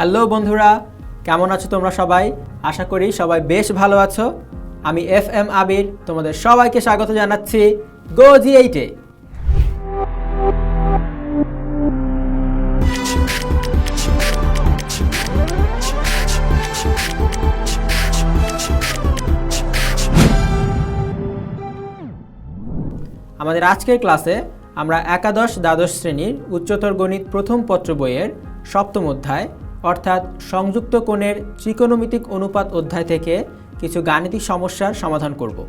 Hello বন্ধুরা, কেমন আছো তোমরা সবাই? আশা করি সবাই বেশ ভালো আছো। আমি এফ এম আবির, তোমাদের সবাইকে স্বাগত জানাচ্ছি গো জি এইটে আমাদের আজকের ক্লাসে আমরা একাদশ দ্বাদশ শ্রেণির উচ্চতর গণিত প্রথম পত্র বইয়ের সপ্তম অধ্যায় অর্থাৎ সংযুক্ত কোণের ত্রিকোণমিতিক অনুপাত অধ্যায় থেকে কিছু গাণিতিক সমস্যার সমাধান করব।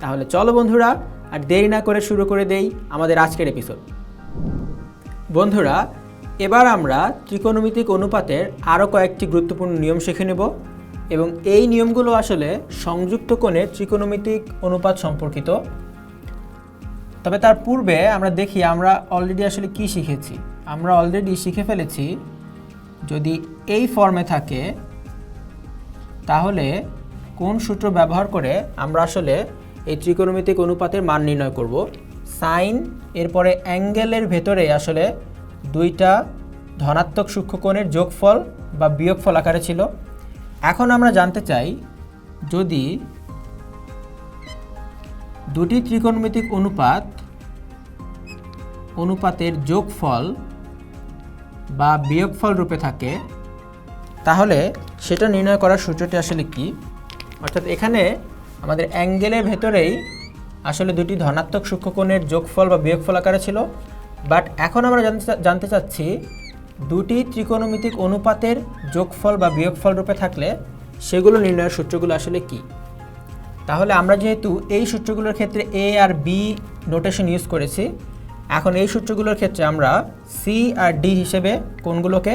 তাহলে চলো বন্ধুরা, আর দেরি না করে শুরু করে দেই আমাদের আজকের এপিসোড বন্ধুরা, এবার আমরা ত্রিকোণমিতিক অনুপাতের আরও কয়েকটি গুরুত্বপূর্ণ নিয়ম শিখে নেব এবং এই নিয়মগুলো আসলে সংযুক্ত কোণের ত্রিকোণমিতিক অনুপাত সম্পর্কিত। তবে তার পূর্বে আমরা দেখি আমরা অলরেডি আসলে কি শিখেছি। আমরা অলরেডি শিখে ফেলেছি যদি এই ফর্মে থাকে, তাহলে কোন সূত্র ব্যবহার করে আমরা আসলে এই ত্রিকোণমিতিক অনুপাতের মান নির্ণয় করব? সাইন এরপরে অ্যাঙ্গেলের ভেতরে আসলে দুইটা ধনাত্মক সূক্ষ্মকোণের যোগফল বা বিয়োগফল আকারে ছিল। এখন আমরা জানতে চাই, যদি দুটি ত্রিকোণমিতিক অনুপাত, অনুপাতের যোগফল বা বিয়োগফল রূপে থাকে, তাহলে সেটা নির্ণয় করার সূত্রটি আসলে কি? অর্থাৎ এখানে আমাদের অ্যাঙ্গেলের ভেতরেই আসলে দুটি ধনাত্মক সূক্ষ্মকোণের যোগফল বা বিয়োগফল আকারে ছিল, বাট এখন আমরা জানতে জানতে চাচ্ছি দুটি ত্রিকোণমিতিক অনুপাতের যোগফল বা বিয়োগফল রূপে থাকলে সেগুলো নির্ণয়ের সূত্রগুলো আসলে কী? তাহলে আমরা যেহেতু এই সূত্রগুলোর ক্ষেত্রে A R B notation use করেছি এখন এই সূত্রগুলোর ক্ষেত্রে আমরা সি আর ডি হিসেবে কোনগুলোকে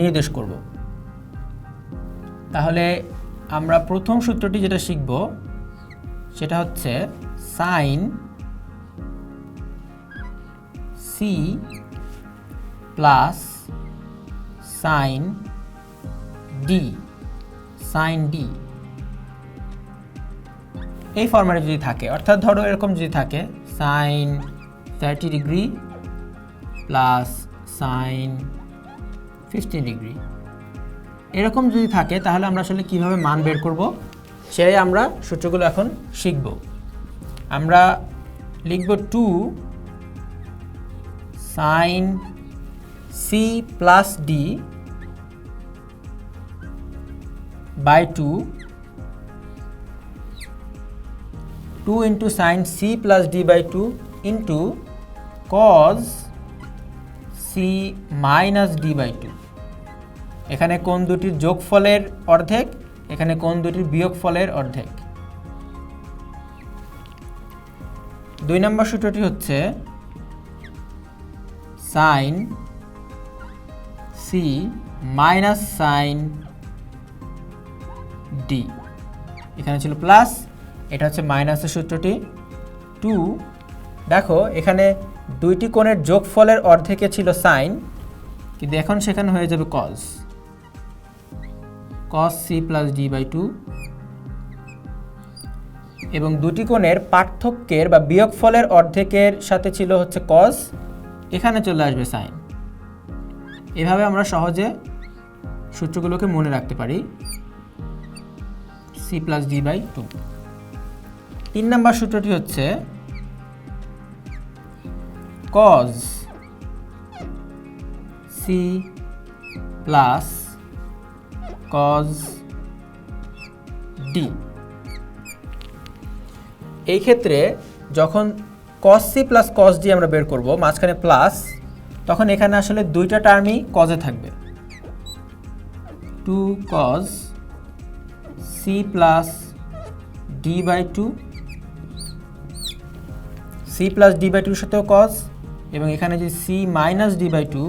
নির্দেশ করব? তাহলে আমরা প্রথম সূত্রটি যেটা শিখব, সেটা হচ্ছে sine C plus sine D sine D এই ফর্ম্যাটে যদি থাকে, অর্থাৎ ধরো এরকম যদি থাকে sine thirty degree plus sine fifteen degree এরকম যদি থাকে, তাহলে আমরা আসলে কীভাবে মান বের করব? সেটাই আমরা সূত্রগুলো এখন শিখব। আমরা লিখব two sine C plus D by two 2 into sin c plus d by 2 into cos c minus d by 2 এখানে কোন দুটির যোগফলের অর্ধেক, এখানে কোন দুটির বিয়োগফলের অর্ধেক? দুই নম্বর সূত্রটি হচ্ছে sine C minus sine D এখানে ছিল প্লাস এটা হচ্ছে মাইনাসের সূত্রটি টু দেখো, এখানে দুইটি কোণের যোগফলের অর্ধেকে ছিল সাইন কিন্তু এখন সেখানে হয়ে যাবে cos cos C plus D by two এবং দুটি কোণের পার্থক্যের বা বিয়োগফলের অর্ধেকের সাথে ছিল হচ্ছে কজ এখানে চলে আসবে সাইন এভাবে আমরা সহজে সূত্রগুলোকে মনে রাখতে পারি। C plus D by two তিন নম্বর সূত্রটি হচ্ছে cos C plus cos D এই ক্ষেত্রে যখন cos C plus cos D আমরা বের করব, মাঝখানে প্লাস তখন এখানে আসলে দুইটা টার্মই কজে থাকবে। Two cos C plus D by two C plus D by টুর সাথেও কজ এবং এখানে যে C minus D by two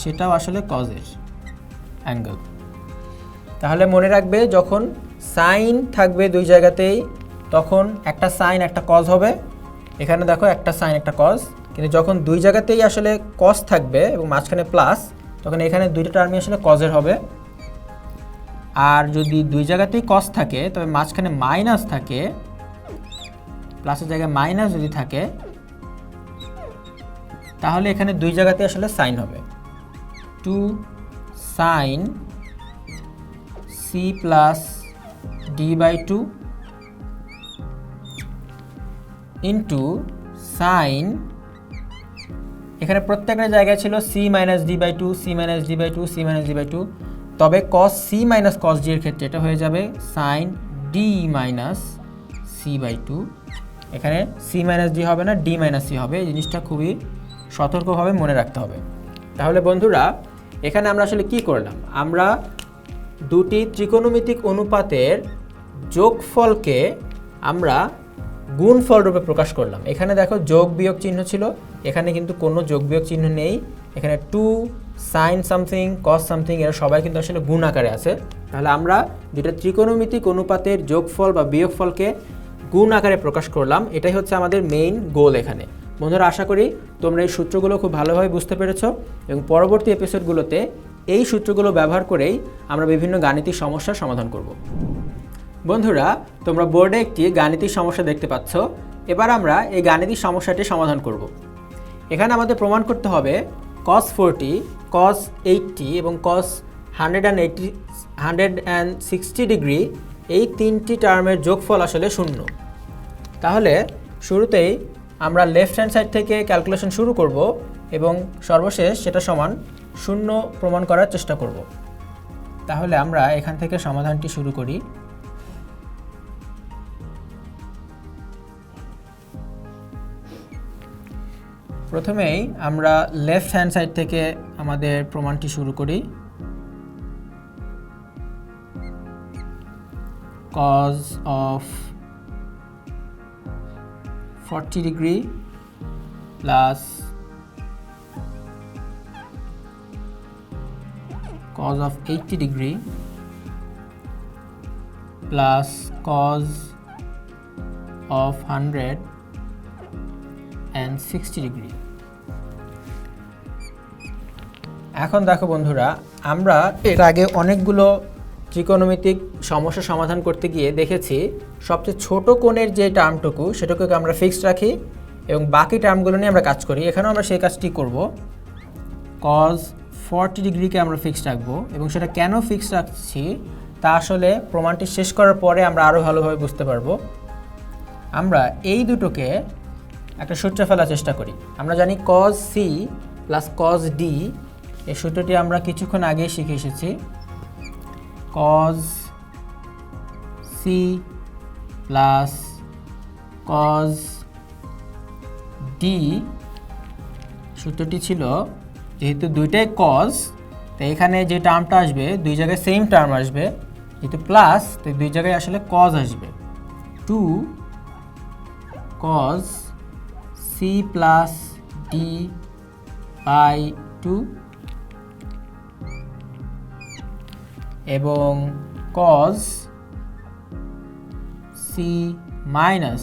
সেটাও আসলে কজের অ্যাঙ্গেল তাহলে মনে রাখবে যখন সাইন থাকবে দুই জায়গাতেই, তখন একটা সাইন একটা কজ হবে। এখানে দেখো একটা সাইন একটা কজ কিন্তু যখন দুই জায়গাতেই আসলে কজ থাকবে এবং মাঝখানে প্লাস তখন এখানে দুইটা টার্মই আসলে কজের হবে। আর যদি দুই জায়গাতেই কস থাকে, তবে মাঝখানে মাইনাস থাকে প্লাসের জায়গায় মাইনাস যদি থাকে, তাহলে এখানে দুই জায়গাতে আসলে সাইন হবে। Two sine C plus D by two into sine এখানে প্রত্যেকটা জায়গায় ছিল C minus D by two C minus D by two C minus D by two তবে cos C minus cos D এর ক্ষেত্রে এটা হয়ে যাবে sine D minus C by two এখানে সি মাইনাস ডি হবে না ডি মাইনাস সি হবে। এই জিনিসটা খুবই সতর্কভাবে মনে রাখতে হবে। তাহলে বন্ধুরা, এখানে আমরা আসলে কি করলাম? আমরা দুটি ত্রিকোণমিতিক অনুপাতের যোগফলকে আমরা গুণফল রূপে প্রকাশ করলাম। এখানে দেখো যোগ বিয়োগ চিহ্ন ছিল। এখানে কিন্তু কোনো যোগ বিয়োগ চিহ্ন নেই। এখানে two sine something cos something এরা সবাই কিন্তু আসলে গুণ আকারে আছে। তাহলে আমরা দুটো ত্রিকোণমিতিক অনুপাতের যোগফল বা বিয়োগফলকে গুণ আকারে প্রকাশ করলাম, এটাই হচ্ছে আমাদের মেইন গোল এখানে। বন্ধুরা, আশা করি তোমরা এই সূত্রগুলো খুব ভালোভাবে বুঝতে পেরেছ এবং পরবর্তী এপিসোডগুলোতে এই সূত্রগুলো ব্যবহার করেই আমরা বিভিন্ন গাণিতিক সমস্যার সমাধান করব। বন্ধুরা, তোমরা বোর্ডে একটি গাণিতিক সমস্যা দেখতে পাচ্ছ। এবার আমরা এই গাণিতিক সমস্যাটি সমাধান করব। এখানে আমাদের প্রমাণ করতে হবে কস ফোরটি কস এইটটি এবং cos hundred and eighty hundred and sixty degree এই তিনটি টার্মের যোগফল আসলে শূন্য। তাহলে শুরুতেই আমরা লেফট হ্যান্ড সাইড থেকে ক্যালকুলেশন শুরু করব এবং সর্বশেষ সেটা সমান শূন্য প্রমাণ করার চেষ্টা করব। তাহলে আমরা এখান থেকে সমাধানটি শুরু করি। প্রথমেই আমরা লেফট হ্যান্ড সাইড থেকে আমাদের প্রমাণটি শুরু করি। Cos of forty degree plus cos of 80 degree plus cos of 100 and 60 degree. এখন দেখো বন্ধুরা, আমরা এর আগে অনেকগুলো ত্রিকোণমিতিক সমস্যা সমাধান করতে গিয়ে দেখেছি, সবচেয়ে ছোট কোণের যে টার্মটুকু সেটুকুকে আমরা ফিক্সড রাখি এবং বাকি টার্মগুলো নিয়ে আমরা কাজ করি। এখানেও আমরা সেই কাজটি করব। কজ ফর্টি ডিগ্রিকে আমরা ফিক্সড রাখব এবং সেটা কেন ফিক্সড রাখছি, তা আসলে প্রমাণটি শেষ করার পরে আমরা আরও ভালোভাবে বুঝতে পারব। আমরা এই দুটোকে একটা সূত্রে ফেলার চেষ্টা করি। আমরা জানি cos C plus cos D এই সূত্রটি আমরা কিছুক্ষণ আগেই শিখে এসেছি। Cos C plus cos D সূত্রটি ছিল যেহেতু দুইটাই কজ তো এখানে যে টার্মটা আসবে, দুই জায়গায় সেম টার্ম আসবে, যেহেতু প্লাস তো দুই জায়গায় আসলে কজ আসবে। Two cos C plus D by two এবং cos C minus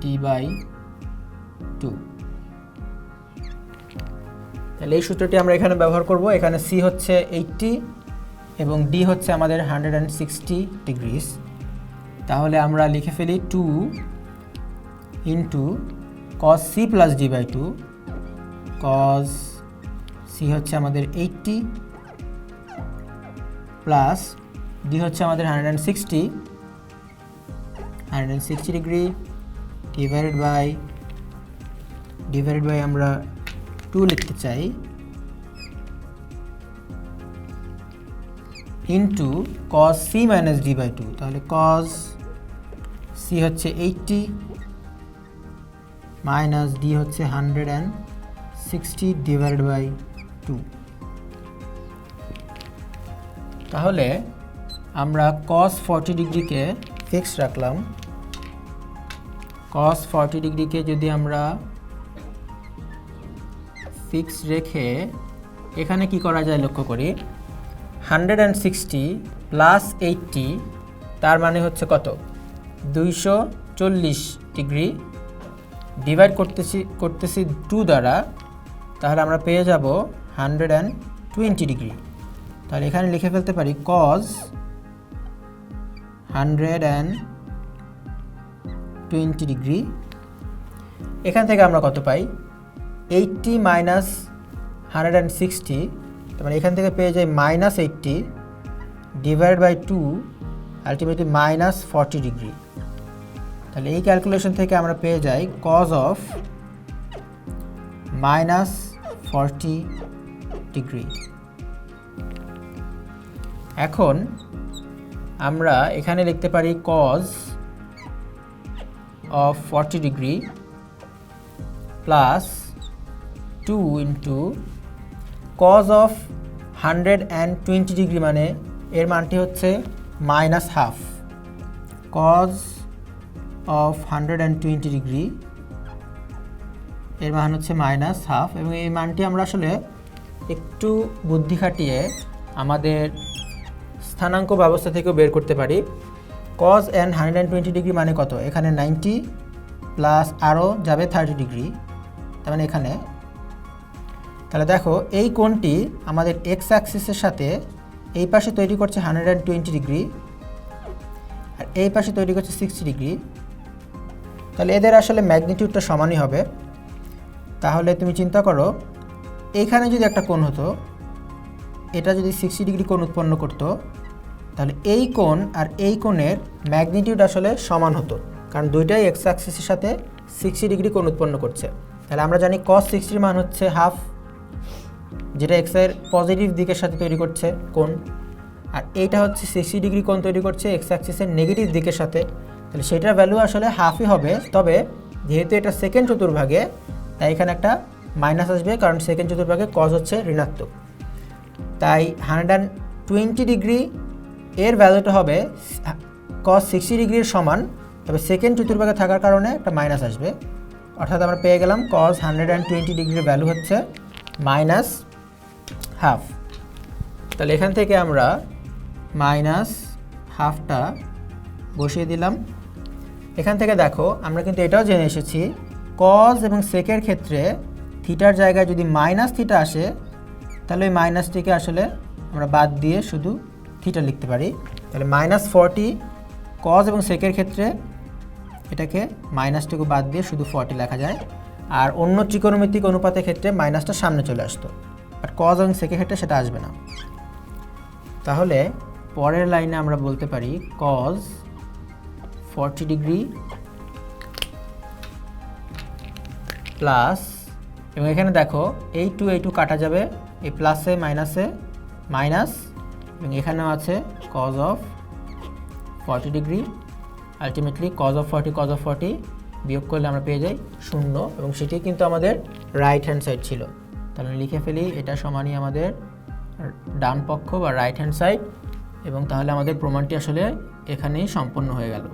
D by two তাহলে এই সূত্রটি আমরা এখানে ব্যবহার করব। এখানে সি হচ্ছে এইটটি এবং ডি হচ্ছে আমাদের হান্ড্রেড অ্যান্ড সিক্সটি ডিগ্রিস তাহলে আমরা লিখে ফেলি two into cos C plus D by two cos C হচ্ছে আমাদের এইটটি প্লাস ডি হচ্ছে আমাদের hundred and sixty. Hundred and sixty degree divided by divided by আমরা টু লিখতে চাই। Into cos C minus D by two, তাহলে cos C হচ্ছে eighty minus D হচ্ছে hundred and sixty divide by two. তাহলে আমরা কস ফর্টি ডিগ্রিকে ফিক্সড রাখলাম। কস forty ডিগ্রিকে যদি আমরা ফিক্স রেখে এখানে কি করা যায় লক্ষ্য করি? Hundred and sixty plus eighty তার মানে হচ্ছে কত? দুইশো চল্লিশ ডিগ্রি ডিভাইড করতেছি করতেছি টু দ্বারা, তাহলে আমরা পেয়ে যাব হান্ড্রেড অ্যান্ড টোয়েন্টি ডিগ্রি। তাহলে এখানে লিখে ফেলতে পারি cos hundred and twenty degree এখান থেকে আমরা কত পাই? Eighty minus hundred and sixty তো মানে এখান থেকে পেয়ে যাই minus eighty divide by two ultimately minus forty degree তাহলে এই ক্যালকুলেশন থেকে আমরা পেয়ে যাই cos of minus forty degree এখন আমরা এখানে লিখতে পারি cos of forty degree plus two into cos of hundred and twenty degree মানে এর মানটি হচ্ছে minus half cos of hundred and twenty degree এর মান হচ্ছে মাইনাস হাফ এবং এই মানটি আমরা আসলে একটু বুদ্ধি খাটিয়ে আমাদের স্থানাঙ্ক ব্যবস্থা থেকেও বের করতে পারি। Cos and hundred and twenty degree মানে কত? এখানে নাইনটি প্লাস আরও যাবে থার্টি ডিগ্রি। তার মানে এখানে। তাহলে দেখো, এই কোণটি আমাদের এক্স অ্যাক্সিসের সাথে এই পাশে তৈরি করছে হান্ড্রেড অ্যান্ড টোয়েন্টি ডিগ্রি আর এই পাশে তৈরি করছে সিক্সটি ডিগ্রি। তাহলে এদের আসলে ম্যাগনিটিউডটা সমানই হবে। তাহলে তুমি চিন্তা করো এইখানে যদি একটা কোণ হতো, এটা যদি সিক্সটি ডিগ্রি কোণ উৎপন্ন করতো তাহলে এই কোণ আর এই কোণের ম্যাগনিটিউড আসলে সমান হতো। কারণ দুইটাই এক্স অ্যাক্সিসের সাথে সিক্সটি ডিগ্রি কোণ উৎপন্ন করছে। তাহলে আমরা জানি কস সিক্সটির মান হচ্ছে হাফ যেটা এক্সের পজিটিভ দিকের সাথে তৈরি করছে কোণ। আর এইটা হচ্ছে সিক্সটি ডিগ্রি কোণ তৈরি করছে এক্স অ্যাক্সিসের নেগেটিভ দিকের সাথে। তাহলে সেটার ভ্যালু আসলে হাফই হবে। তবে যেহেতু এটা সেকেন্ড চতুর্ভাগে, তাই এখানে একটা মাইনাস আসবে, কারণ সেকেন্ড চতুর্ভাগে কজ হচ্ছে ঋণাত্মক। তাই হান্ড্রেড অ্যান্ড টোয়েন্টি ডিগ্রি এর ভ্যালুটা হবে কস সিক্সটি ডিগ্রির সমান, তবে সেকেন্ড চতুর্ভাগে থাকার কারণে একটা মাইনাস আসবে। অর্থাৎ আমরা পেয়ে গেলাম কস হান্ড্রেড অ্যান্ড টোয়েন্টি ডিগ্রির ভ্যালু হচ্ছে মাইনাস হাফ তাহলে এখান থেকে আমরা মাইনাস হাফটা বসিয়ে দিলাম। এখান থেকে দেখো, আমরা কিন্তু এটাও জেনে এসেছি কজ এবং সেকের ক্ষেত্রে থিটার জায়গায় যদি মাইনাস থিটা আসে, তাহলে ওই মাইনাসটিকে আসলে আমরা বাদ দিয়ে শুধু থিটা লিখতে পারি, তাহলে মাইনাস ফর্টি কজ এবং সেকের ক্ষেত্রে এটাকে মাইনাসটুকু বাদ দিয়ে শুধু ফর্টি লেখা যায়। আর অন্য ত্রিকোণমিতিক অনুপাতের ক্ষেত্রে মাইনাসটা সামনে চলে আসতো। আর কজ এবং সেকের ক্ষেত্রে সেটা আসবে না। তাহলে পরের লাইনে আমরা বলতে পারি কজ ফর্টি ডিগ্রি প্লাস এবং এখানে দেখো এই টু এই টু কাটা যাবে এই প্লাসে মাইনাসে মাইনাস এবং এখানেও আছে cos of forty degree ultimately cos of forty cos of forty বিয়োগ করলে আমরা পেয়ে যাই শূন্য এবং সেটি কিন্তু আমাদের রাইট হ্যান্ড সাইড ছিল। তাহলে লিখে ফেলি, এটা সমানই আমাদের ডান পক্ষ বা রাইট হ্যান্ড সাইড এবং তাহলে আমাদের প্রমাণটি আসলে এখানেই সম্পন্ন হয়ে গেল।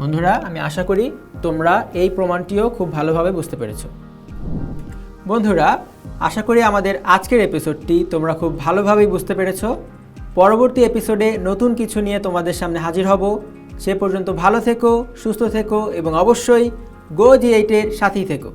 বন্ধুরা, আমি আশা করি তোমরা এই প্রমাণটিও খুব ভালোভাবে বুঝতে পেরেছ। বন্ধুরা, আশা করি আমাদের আজকের এপিসোডটি তোমরা খুব ভালোভাবেই বুঝতে পেরেছ। পরবর্তী এপিসোডে নতুন কিছু নিয়ে তোমাদের সামনে হাজির হব। সে পর্যন্ত ভালো থেকো, সুস্থ থেকো এবং অবশ্যই গো জি এইটের সাথেই থেকো।